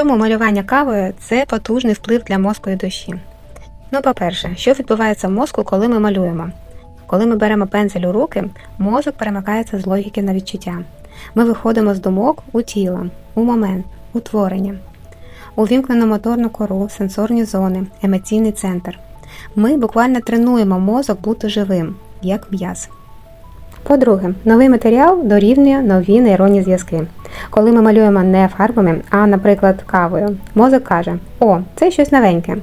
Чому малювання кавою це потужний вплив для мозку і душі? Ну, по-перше, що відбувається в мозку, коли ми малюємо? Коли ми беремо пензель у руки, мозок перемикається з логіки на відчуття. Ми виходимо з думок у тіло, у момент, у творення. Увімкнено моторну кору, сенсорні зони, емоційний центр. Ми буквально тренуємо мозок бути живим, як м'яз. По-друге, новий матеріал дорівнює нові нейронні зв'язки. Коли ми малюємо не фарбами, а, наприклад, кавою, мозок каже: О, це щось новеньке.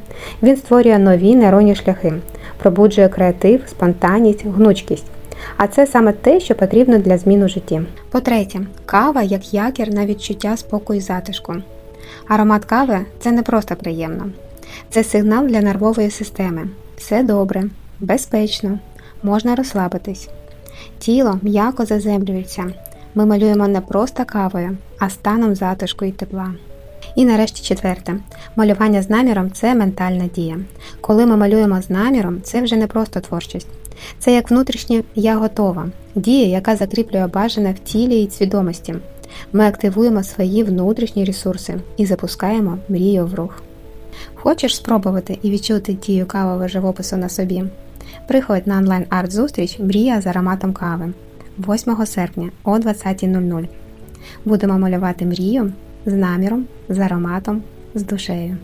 Він створює нові нейронні шляхи, пробуджує креатив, спонтанність, гнучкість. А це саме те, що потрібно для змін у житті. По-третє, кава як якір на відчуття спокою і затишку. Аромат кави це не просто приємно, це сигнал для нервової системи. Все добре, безпечно, можна розслабитись. Тіло м'яко заземлюється. Ми малюємо не просто кавою, а станом затишку і тепла. І нарешті четверте. Малювання з наміром це ментальна дія. Коли ми малюємо з наміром, це вже не просто творчість. Це як внутрішнє я готова, дія, яка закріплює бажане в тілі і свідомості. Ми активуємо свої внутрішні ресурси і запускаємо мрію в рух. Хочеш спробувати і відчути дію кавового живопису на собі? Приходь на онлайн арт-зустріч Мрія з ароматом кави 8 серпня о 20.00. Будемо малювати мрію з наміром, з ароматом, з душею.